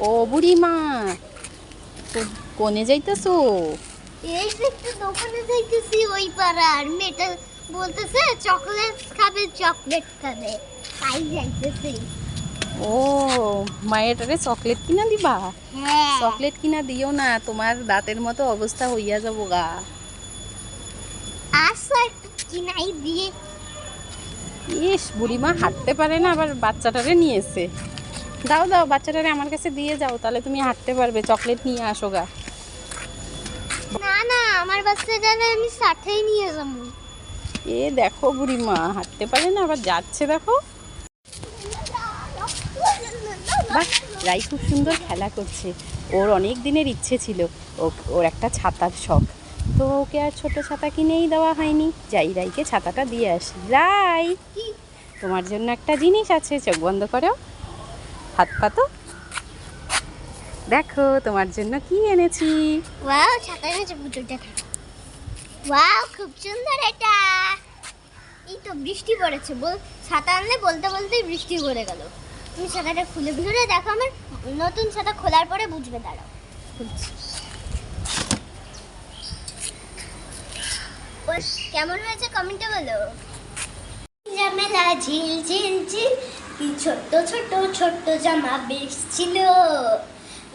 ও বুড়িমা কোনে যাইতেছো এই একটু দোকানে যাইতেছি ওই পাড়ার মেয়েটা বলতেছে চকলেট খাবে চকলেট খাবে তাই যাইতেছি ও মায়েরটারে চকলেট কিনা দিবা হ্যাঁ চকলেট কিনা দিও না তোমার দাঁতের মতো অবস্থা হইয়া যাব গা কিনাই দিয়ে ইস বুড়িমা হাঁটতে পারে না আবার বাচ্চাটারে নিয়েছে দাও দাও বাচ্চাটারে আমার কাছে দিয়ে যাও তাহলে তুমি হাঁটতে পারবে চকলেট নিয়ে আসো গা। না না আমার বাচ্চাটারে আমি সাথেই নিয়ে যাব। এ দেখো বুড়িমা হাঁটতে পারে না আবার যাচ্ছে দেখো। বাহ রাই খুব সুন্দর খেলা করছে। ওর অনেক দিনের ইচ্ছে ছিল ওর একটা ছাতার শখ। তো ওকে আর ছোট ছাতা কিনেই দেওয়া হয়নি। যাই রাইকে ছাতাটা দিয়ে আসি। রাই কি? তোমার জন্য একটা জিনিস আছে চোখ বন্ধ করো। হাত পাতো দেখো, তোমার জন্য কি এনেছি। ওয়াও ছাতা এনেছে পুতুলটা ওয়াও, খুব সুন্দর এটা। এই তো বৃষ্টি পড়েছে, বল, ছাতা আনলে বলতে বলতেই বৃষ্টি পড়ে গেল। তুমি ছাতাটা খুলে ভিতরে দেখো আমার, নতুন ছাতা খোলার পরে বুঝবে, দাঁড়াও। কেমন হয়েছে কমেন্টে বলো। জামেলা ঝিল ঝিল ঝিল। কি ছোট্ট ছোট্ট ছোট্ট জামা বেশ ছিল।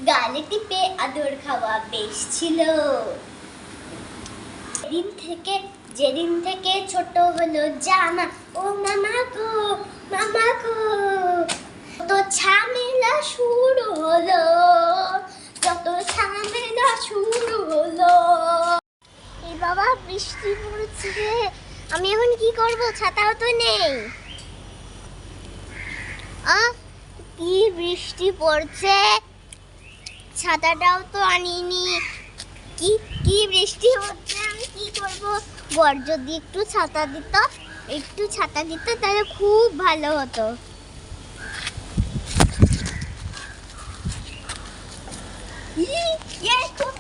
গালে টিপে আদর খাওয়া বেশ ছিল। যেদিন থেকে যেদিন থেকে ছোট হলো জামা, ও মামা গো মামা গো তো ঝামেলা শুরু হলো, যত ঝামেলা শুরু হলো। এই বাবা, বৃষ্টি পড়ছে আমি এখন কি করব? ছাতাও তো নেই। কি বৃষ্টি পড়ছে? ছাতাটাও তো আনিনি। কি কি বৃষ্টি হচ্ছে? আমি কি করব? বর যদি একটু ছাতা দিত, একটু ছাতা দিত, তাহলে খুব ভালো হতো।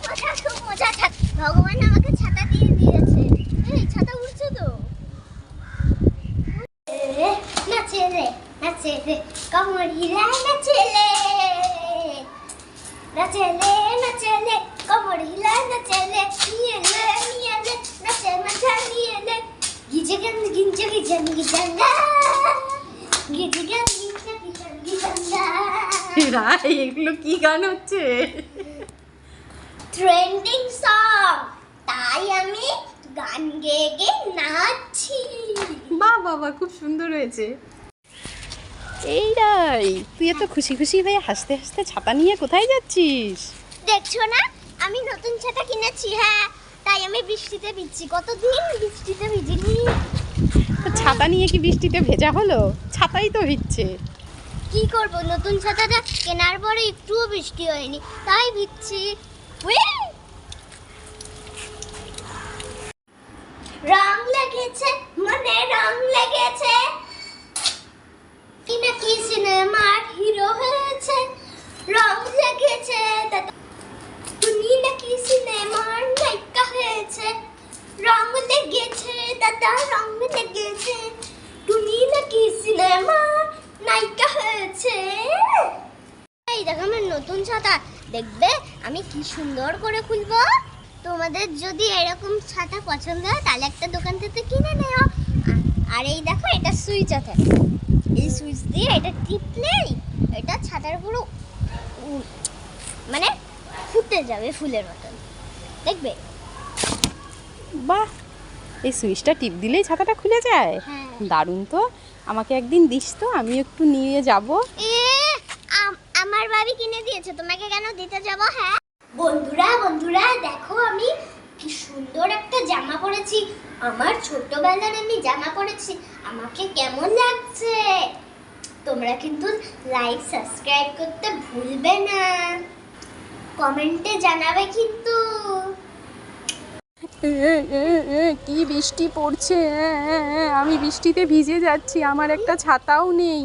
মজা, খুব মজা ছাত- ভগবান আমাকে ছাতা দিয়ে দিয়েছে এই ছাতা উড়ছে তো এ, নাচে রে নাচে রে কমরিরা নাচে রে নাচেলে। নাচেলে কমর হিলা নাচেলে নিয়ে লে নিয়ে লে নাচে নাচা নিয়ে লে। গিজে গান গিঞ্জে গিজান গিজাঙ্গা গিজে গান গিঞ্জে গিজান গিজাঙ্গা রাই এগুলো কি গান হচ্ছে? ট্রেন্ডিং সং তাই আমি গান গেয়ে গেয়ে নাচছি। বাহ বাবা খুব সুন্দর হয়েছে। এই রাই তুই এত খুশি খুশি হয়ে হাসতে হাসতে ছাতা নিয়ে কোথায় যাচ্ছিস? দেখছ না? আমি নতুন ছাতা কিনেছি হ্যাঁ। তাই আমি বৃষ্টিতে ভিজছি। কতদিন বৃষ্টিতে ভিজিনি? ছাতা নিয়ে কি বৃষ্টিতে ভেজা হলো? ছাতাই তো ভিজছে। কি করব? নতুন ছাতাটা কেনার পরে একটুও বৃষ্টি হয়নি তাই ভিজছি। উই! রং লেগেছে মনে রং লেগেছে কি না কি সিনেমার হিরো হয়েছে রং লেগেছে দাদা তুমি নাকি সিনেমার নায়িকা হয়েছে রং লেগেছে তুমি নাকি সিনেমার নায়িকা হয়েছে। এই দেখো আমার নতুন ছাতা। দেখবে আমি কি সুন্দর করে খুলবো? তোমাদের যদি এরকম ছাতা পছন্দ হয়, তাহলে একটা দোকান থেকে কিনে নেও। আর এই দেখো, এটা সুইচ আছে। এই সুইচ দিয়ে এটা টিপলেই এটা ছাতার পুরো মানে ফুটে যাবে ফুলের মতন। দেখবে? বাহ! এই সুইচটা টিপ দিলেই ছাতাটা খুলে যায়। হ্যাঁ। দারুণ তো। আমাকে একদিন দিস তো আমি একটু নিয়ে যাব। আমার বাড়ি কিনে দিয়েছে তোমাকে কেন দিতে যাব হ্যাঁ? বন্ধুরা বন্ধুরা দেখো আমি কি সুন্দর একটা জামা পরেছি। আমার ছোটবেলার আমি জামা পরেছি। আমাকে কেমন লাগছে? তোমরা কিন্তু লাইক সাবস্ক্রাইব করতে ভুলবে না। কমেন্টে জানাবে কিন্তু। কি বৃষ্টি পড়ছে? আমি বৃষ্টিতে ভিজে যাচ্ছি আমার একটা ছাতাও নেই।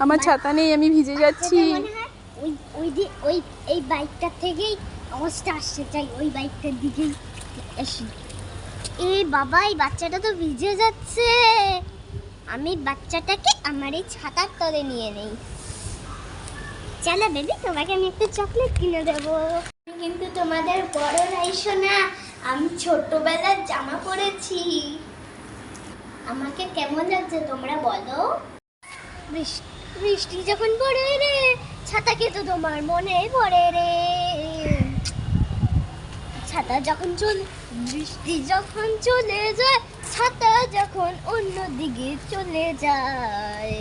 আমার ছাতা নেই আমি ভিজে যাচ্ছি। ওই ওই দি- ওই এই বাইকটার থেকেই আওয়াজটা আসছে চাই ওই বাইকটার দিকেই আসি। এই বাবা এই বাচ্চাটা তো ভিজে যাচ্ছে। আমি বাচ্চাটাকে আমার এই ছাতার তলে নিয়ে নেই। চলো বেবি তোমাকে আমি একটা চকলেট কিনে দেবো। কিন্তু তোমাদের বড় রাইসো না আমি ছোটবেলার জামা পরেছি। আমাকে কেমন লাগছে তোমরা বলো? বৃষ্টি যখন পড়ে রে ছাতাকে তো তোমার মনে পড়ে রে। ছাতা যখন চলে, বৃষ্টি যখন চলে যায়, ছাতা যখন অন্য দিকে চলে যায়।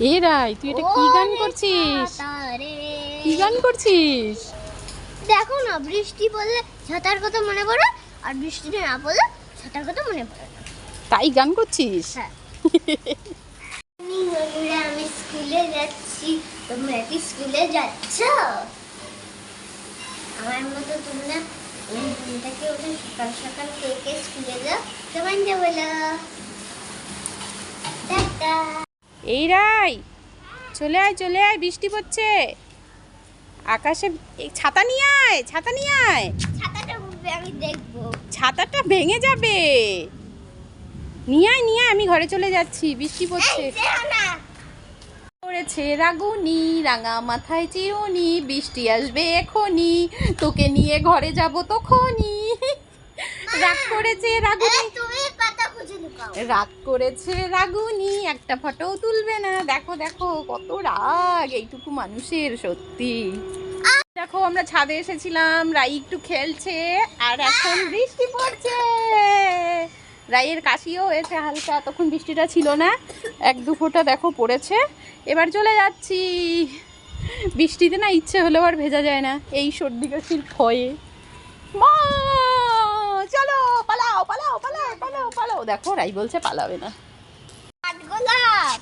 এ রাই তুই এটা কি গান করছিস? কি গান করছিস? দেখো না বৃষ্টি পড়লে ছাতার কথা মনে পড়ে? আর বৃষ্টি না পড়লে ছাতার কথা মনে পড়ে? তাই গান করছিস? হ্যাঁ। আমি স্কুলে যাচ্ছি তোমরা কি স্কুলে যাচ্ছ? আমার মতো তোমরা ঘুমটাকে ওঠে সকাল সকাল কে কে স্কুলে যাও কেমন যাব টাটা। এই রাই চলে আয় চলে আয় বৃষ্টি পড়ছে। আকাশে ছাতা নিয়ে আয় ছাতা নিয়ে আয়। ছাতাটা উঠবে আমি দেখব। ছাতাটা ভেঙে যাবে। নিয়ে আয় নিয়ে আমি ঘরে চলে যাচ্ছি বৃষ্টি পড়ছে। পড়েছে রাগুনি রাঙা মাথায় চিরুনি বৃষ্টি আসবে এখনি তোকে নিয়ে ঘরে যাব তখনই। রাগ করেছে রাগুনি। রাগ করেছে রাগুনি, একটা ফটোও তুলবে না। দেখো দেখো, কত রাগ, এইটুকু মানুষের সত্যি। দেখো, আমরা ছাদে এসেছিলাম, রাই একটু খেলছে, আর এখন বৃষ্টি পড়ছে। রাইয়ের কাশিও হয়েছে হালকা, তখন বৃষ্টিটা ছিল না। এক দু ফোঁটা দেখো পড়েছে। এবার চলে যাচ্ছি। বৃষ্টিতে না ইচ্ছে হলেও আর ভেজা যায় না, এই সর্দি কাশির ভয়ে। মা! পালাও দেখো রাই বলছে পালাবে না। কাঠগোলাপ।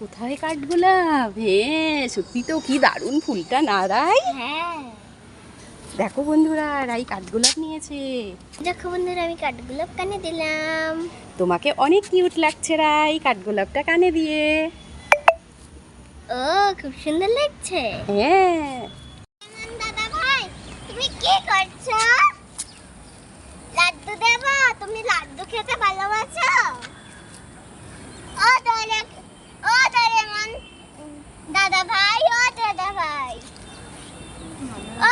কোথায় কাঠগোলাপ? হ্যাঁ সত্যি তো কি দারুণ ফুলটা না রাই? হ্যাঁ। দেখো বন্ধুরা রাই কাঠগোলাপ নিয়েছে। দেখো বন্ধুরা আমি কাঠগোলাপ কানে দিলাম। তোমাকে অনেক কিউট লাগছে রাই কাঠগোলাপটা কানে দিয়ে। ও খুব সুন্দর লাগছে। হ্যাঁ। দাদা ভাই তুমি কি করছ? লাড্ডু দেব, তুমি লাড্ডু খেতে ভালোবাসো? ও দরে ও দরে দাদা ভাই ও দাদা ভাই ও